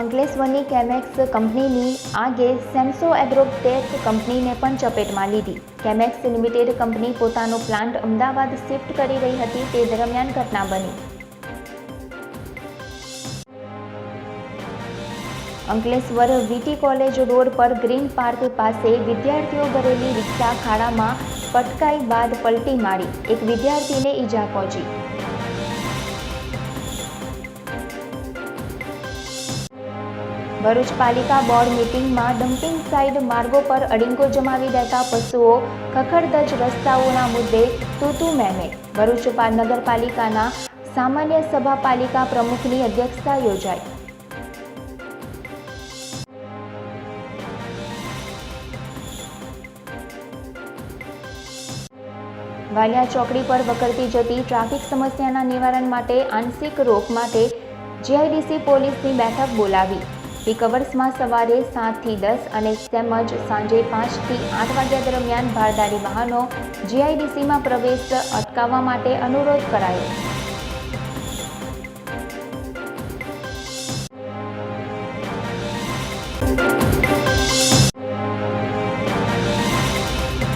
અંકલેશ્વરની કેમેક્સ કંપનીની આગે સેમસો એગ્રોટેક કંપનીને પણ ચપેટમાં લીધી. કેમેક્સ લિમિટેડ કંપની પોતાનો પ્લાન્ટ અમદાવાદ શિફ્ટ કરી રહી હતી તે દરમિયાન ઘટના બની. અંકલેશ્વર વીટી કોલેજ રોડ પર ગ્રીન પાર્ક પાસે વિદ્યાર્થીઓ ભરેલી રિક્ષા ખાડામાં પટકાઈ બાદ પલટી મારી. એક વિદ્યાર્થીને ઈજા પહોંચી. ભરૂચ પાલિકા બોર્ડ મીટિંગમાં ડમ્પિંગ સાઇડ માર્ગો પર અડિંગો જમાવી દેતા પશુઓ ખખડધજ રસ્તાઓના મુદ્દે તૂતુ મેમે. ભરૂચ નગરપાલિકાના સામાન્ય સભા પાલિકા પ્રમુખની અધ્યક્ષતા યોજાઈ. વાલિયા ચોકડી પર વકરતી જતી ટ્રાફિક સમસ્યાના નિવારણ માટે આંશિક રોક માટે જીઆઈડીસી પોલીસની બેઠક બોલાવી. પીક અવર્સમાં સવારે સાતથી દસ અને તેમજ સાંજે પાંચથી આઠ વાગ્યા દરમિયાન ભારદારી વાહનો જીઆઈડીસીમાં પ્રવેશ અટકાવવા માટે અનુરોધ કરાયો.